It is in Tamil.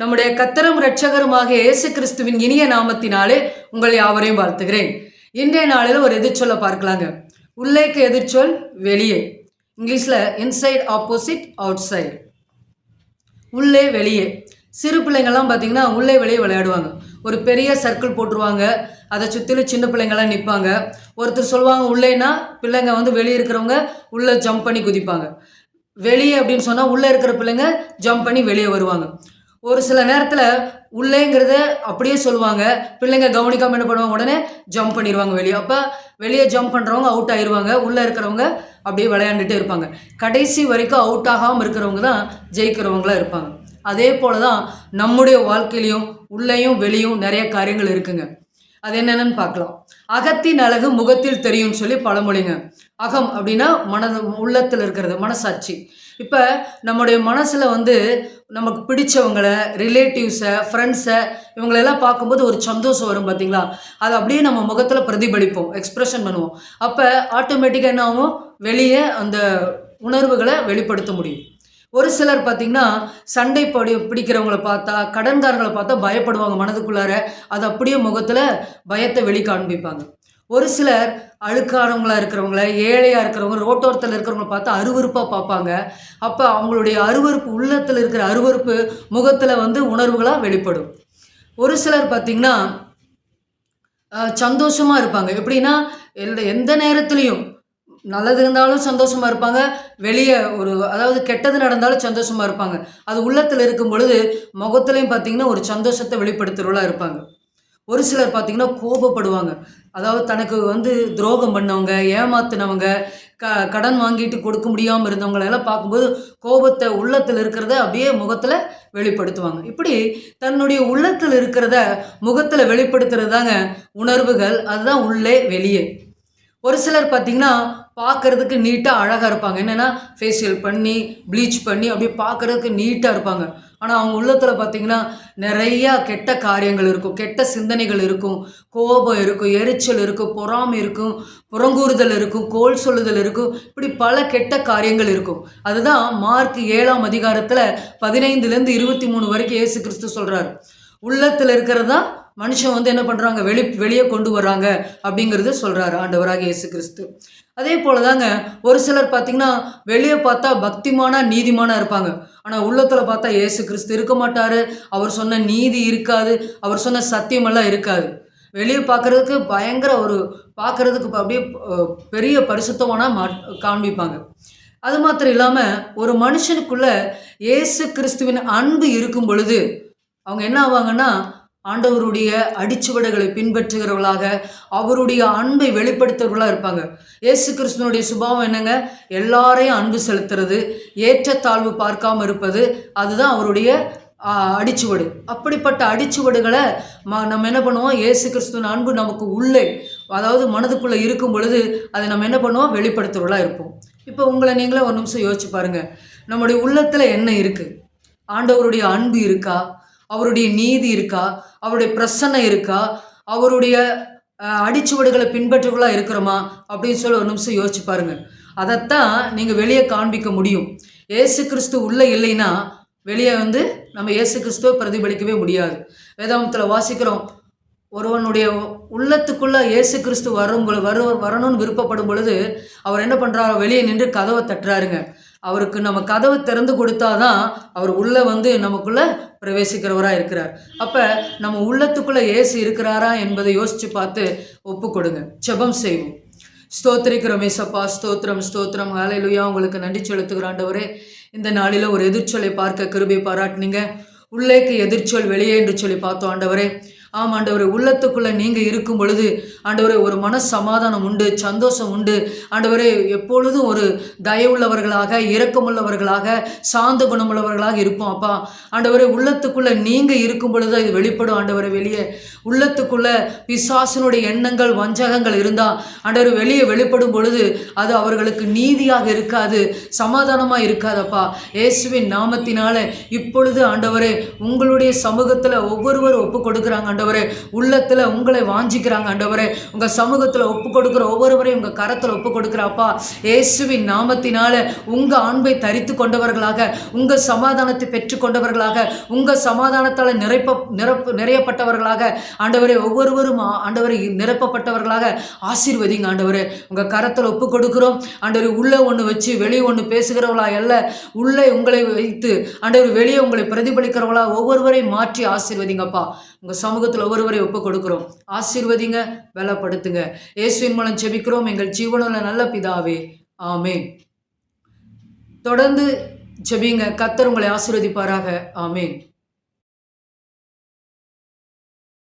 நம்முடைய கத்தரும் இரட்சகருமாக இயேசு கிறிஸ்துவின் இனிய நாமத்தினாலே உங்களை யாவரையும் வாழ்த்துகிறேன். இன்றைய நாளில் ஒரு எதிர்ச்சொல்ல பார்க்கலாங்க. உள்ளேக்கு எதிர்ச்சொல் வெளியே. இங்கிலீஷில் இன்சைட் ஆப்போசிட் அவுட் சைடு உள்ளே வெளியே. சிறு பிள்ளைங்கள்லாம் பார்த்தீங்கன்னா உள்ளே வெளியே விளையாடுவாங்க. ஒரு பெரிய சர்க்கிள் போட்டுருவாங்க. அதை சுற்றிலும் சின்ன பிள்ளைங்கள்லாம் நிற்பாங்க ஒருத்தர் சொல்லுவாங்க உள்ளேன்னா பிள்ளைங்க வந்து வெளியே இருக்கிறவங்க உள்ளே ஜம்ப் பண்ணி குதிப்பாங்க. வெளியே அப்படின்னு சொன்னால் உள்ளே இருக்கிற பிள்ளைங்க ஜம்ப் பண்ணி வெளியே வருவாங்க. ஒரு சில நேரத்தில் உள்ளேங்கிறத அப்படியே சொல்லுவாங்க. பிள்ளைங்க கவனிக்காமல் என்ன பண்ணுவாங்க? உடனே ஜம்ப் பண்ணிடுவாங்க வெளியே. அப்போ வெளியே ஜம்ப் பண்ணுறவங்க அவுட் ஆயிடுவாங்க உள்ளே இருக்கிறவங்க அப்படியே விளையாண்டுட்டே இருப்பாங்க. கடைசி வரைக்கும் அவுட் ஆகாமல் இருக்கிறவங்க தான் ஜெயிக்கிறவங்களா இருப்பாங்க. அதே போல தான் நம்முடைய வாழ்க்கையிலையும் உள்ளேயும் வெளியும் நிறைய காரியங்கள் இருக்குங்க. அது என்னென்னு பார்க்கலாம். அகத்தின் அழகு முகத்தில் தெரியும்னு சொல்லி பழமொழிங்க. அகம் அப்படின்னா மனது உள்ளத்தில் இருக்கிறது மனசாட்சி. இப்போ நம்முடைய மனசில் வந்து நமக்கு பிடிச்சவங்கள ரிலேட்டிவ்ஸை ஃப்ரெண்ட்ஸை இவங்களெல்லாம் பார்க்கும்போது ஒரு சந்தோஷம் வரும் பார்த்தீங்களா அதை அப்படியே நம்ம முகத்தில் பிரதிபலிப்போம் எக்ஸ்ப்ரெஷன் பண்ணுவோம். அப்போ ஆட்டோமேட்டிக்காக என்ன ஆகும் வெளியே அந்த உணர்வுகளை வெளிப்படுத்த முடியும். ஒரு சிலர் பார்த்தீங்கன்னா சண்டை படி பிடிக்கிறவங்கள பார்த்தா கடன்காரங்களை பார்த்தா பயப்படுவாங்க மனதுக்குள்ளார. அது அப்படியே முகத்தில் பயத்தை வெளி காண்பிப்பாங்க ஒரு சிலர் அழுக்கானவங்களாக இருக்கிறவங்கள ஏழையாக இருக்கிறவங்க ரோட்டோரத்தில் இருக்கிறவங்கள பார்த்தா அருவருப்பாக பார்ப்பாங்க. அப்போ அவங்களுடைய அருவருப்பு உள்ளத்தில் இருக்கிற அருவருப்பு முகத்தில் வந்து உணர்வுகளாக வெளிப்படும். ஒரு சிலர் பார்த்திங்கன்னா சந்தோஷமாக இருப்பாங்க. எப்படின்னா எந்த எந்த நேரத்துலையும் நல்லது இருந்தாலும் சந்தோஷமாக இருப்பாங்க. வெளியே ஒரு அதாவது கெட்டது நடந்தாலும் சந்தோஷமாக இருப்பாங்க. அது உள்ளத்தில் இருக்கும் பொழுது முகத்துலையும் பார்த்திங்கன்னா ஒரு சந்தோஷத்தை வெளிப்படுத்துகிறவளாக இருப்பாங்க. ஒரு சிலர் பார்த்திங்கன்னா கோபப்படுவாங்க. அதாவது தனக்கு வந்து துரோகம் பண்ணவங்க ஏமாத்தினவங்க க கடன் வாங்கிட்டு கொடுக்க முடியாமல் இருந்தவங்களெல்லாம் பார்க்கும்போது கோபத்தை உள்ளத்தில் இருக்கிறத அப்படியே முகத்தில் வெளிப்படுத்துவாங்க. இப்படி தன்னுடைய உள்ளத்தில் இருக்கிறத முகத்தில் வெளிப்படுத்துறது தாங்க உணர்வுகள். அதுதான் உள்ளே வெளியே. ஒரு சிலர் பார்த்திங்கன்னா பார்க்குறதுக்கு நீட்டாக அழகாக இருப்பாங்க. என்னென்னா ஃபேஷியல் பண்ணி ப்ளீச் பண்ணி அப்படியே பார்க்குறதுக்கு நீட்டாக இருப்பாங்க. ஆனால் அவங்க உள்ளத்தில் பார்த்தீங்கன்னா நிறையா கெட்ட காரியங்கள் இருக்கும். கெட்ட சிந்தனைகள் இருக்கும். கோபம் இருக்கும் எரிச்சல் இருக்கும் பொறாமை இருக்கும் புறங்கூறுதல் இருக்கும் கோல் சொல்லுதல் இருக்கும். இப்படி பல கெட்ட காரியங்கள் இருக்கும். அதுதான் மார்க் ஏழாம் அதிகாரத்தில் பதினைந்துலேருந்து இருபத்தி மூணு வரைக்கும் ஏசு கிறிஸ்து சொல்கிறார் உள்ளத்தில் இருக்கிறது தான் மனுஷன் வந்து என்ன பண்ணுறாங்க வெளி வெளியே கொண்டு வர்றாங்க அப்படிங்கிறது சொல்கிறாரு ஆண்டவராக இயேசு கிறிஸ்து. அதே போல் தாங்க ஒரு சிலர் பார்த்திங்கன்னா வெளியே பார்த்தா பக்திமான நீதிமானாக இருப்பாங்க. ஆனால் உள்ளத்தில் பார்த்தா ஏசு கிறிஸ்து இருக்க மாட்டார். அவர் சொன்ன நீதி இருக்காது. அவர் சொன்ன சத்தியமெல்லாம் இருக்காது. வெளியே பார்க்குறதுக்கு பயங்கர ஒரு பார்க்குறதுக்கு அப்படியே பெரிய பரிசுத்தமான மா காண்பிப்பாங்க. அது மாத்திரம் இல்லாமல் ஒரு மனுஷனுக்குள்ள இயேசு கிறிஸ்துவின் அன்பு இருக்கும் பொழுது அவங்க என்ன ஆவாங்கன்னா ஆண்டவருடைய அடிச்சுவடுகளை பின்பற்றுகிறவர்களாக அவருடைய அன்பை வெளிப்படுத்துகிறவர்களாக இருப்பாங்க. ஏசு கிறிஸ்தனுடைய சுபாவம் என்னங்க? எல்லாரையும் அன்பு செலுத்துறது ஏற்றத்தாழ்வு பார்க்காம இருப்பது அதுதான் அவருடைய அடிச்சுவடு. அப்படிப்பட்ட அடிச்சுவடுகளை ம நம்ம என்ன பண்ணுவோம்? ஏசு கிறிஸ்துவின் அன்பு நமக்கு உள்ளே அதாவது மனதுக்குள்ளே இருக்கும் பொழுது அதை நம்ம என்ன பண்ணுவோம்? வெளிப்படுத்துறவர்களாக இருப்போம். இப்போ உங்களை நீங்களே ஒரு நிமிஷம் யோசிச்சு பாருங்கள் நம்முடைய உள்ளத்தில் என்ன இருக்குது ஆண்டவருடைய அன்பு இருக்கா? அவருடைய நீதி இருக்கா? அவருடைய பிரசன்னை இருக்கா? அவருடைய அடிச்சுவடுகளை பின்பற்றுகளாக இருக்கிறோமா? அப்படின்னு சொல்லி ஒரு நிமிஷம் யோசிச்சு பாருங்க. அதைத்தான் நீங்கள் வெளியே காண்பிக்க முடியும். ஏசு கிறிஸ்து உள்ளே இல்லைன்னா வெளியே வந்து நம்ம ஏசு கிறிஸ்துவை பிரதிபலிக்கவே முடியாது. வேதாந்தத்தில் வாசிக்கிறோம் ஒருவனுடைய உள்ளத்துக்குள்ளே இயேசு கிறிஸ்து வரும் வரு வரணும்னு விருப்பப்படும் பொழுது அவர் என்ன பண்ணுறாரோ வெளியே நின்று கதவை தட்டுறாருங்க. அவருக்கு நம்ம கதவை திறந்து கொடுத்தாதான் அவர் உள்ளே வந்து நமக்குள்ளே பிரவேசிக்கிறவராக இருக்கிறார். அப்போ நம்ம உள்ளத்துக்குள்ளே ஏசு இருக்கிறாரா என்பதை யோசித்து பார்த்து ஒப்பு கொடுங்க. செபம் செய்வோம். ஸ்தோத்திரிக்கிறோம் ஏசப்பா ஸ்தோத்திரம் ஸ்தோத்திரம். ஆலையிலுயா உங்களுக்கு நன்றி செலுத்துகிறாண்டவரே இந்த நாளில் ஒரு எதிர்ச்சொலை பார்க்க கிருபை பாராட்டினீங்க. உள்ளேக்கு எதிர்ச்சொல் வெளியே என்று சொல்லி பார்த்தோம் ஆண்டவரே. ஆம் ஆண்டவரை உள்ளத்துக்குள்ளே நீங்கள் இருக்கும் பொழுது ஆண்டவரே ஒரு மன சமாதானம் உண்டு சந்தோஷம் உண்டு. ஆண்டவரே எப்பொழுதும் ஒரு தயவுள்ளவர்களாக இரக்கமுள்ளவர்களாக சாந்த குணமுள்ளவர்களாக இருப்போம் அப்பா. ஆண்டவரே உள்ளத்துக்குள்ளே நீங்கள் இருக்கும் பொழுது இது வெளிப்படும் ஆண்டவரை வெளியே. உள்ளத்துக்குள்ளே பிசாசினுடைய எண்ணங்கள் வஞ்சகங்கள் இருந்தால் ஆண்டவர் வெளியே வெளிப்படும் பொழுது அது அவர்களுக்கு நீதியாக இருக்காது சமாதானமாக இருக்காதப்பா இயேசுவின் நாமத்தினால இப்பொழுது ஆண்டவரே உங்களுடைய சமூகத்தில் ஒவ்வொருவரும் ஒப்பு கொடுக்குறாங்க ஆண்டவர். ஆண்டவரே உள்ளத்தில் உங்களை வாஞ்சிக்கிறாங்க ஆண்டவரே. உங்கள் சமூகத்தில் ஒப்பு கொடுக்குற ஒவ்வொருவரையும் உங்கள் கரத்தில் ஒப்பு கொடுக்குறாப்பா இயேசுவின் நாமத்தினால உங்கள் அன்பை தரித்து கொண்டவர்களாக உங்கள் சமாதானத்தை பெற்று கொண்டவர்களாக உங்கள் சமாதானத்தால் நிரப்ப நிரப்பு நிறையப்பட்டவர்களாக ஆண்டவரே ஒவ்வொருவரும் ஆண்டவரை நிரப்பப்பட்டவர்களாக ஆசீர்வதிங்க ஆண்டவரே. உங்கள் கரத்தில் ஒப்பு கொடுக்குறோம். ஆண்டவரே உள்ளே ஒன்று வச்சு வெளியே ஒன்று பேசுகிறவளா அல்ல உள்ளே உங்களை வைத்து ஆண்டவர் வெளியே உங்களை பிரதிபலிக்கிறவளா ஒவ்வொருவரையும் மாற்றி ஆசீர்வதிங்கப்பா உங்கள் சமூகத்தில் ஒவ்வொருவரை ஒப்பு கொடுக்குறோம். ஆசீர்வதிங்க பலப்படுத்துங்க. இயேசுவின் மூலம் செபிக்கிறோம் எங்கள் ஜீவனுள்ள நல்ல பிதாவே. ஆமே தொடர்ந்து ஜெபிங்க. கத்தர் உங்களை ஆசீர்வதிப்பாராக. ஆமேன்.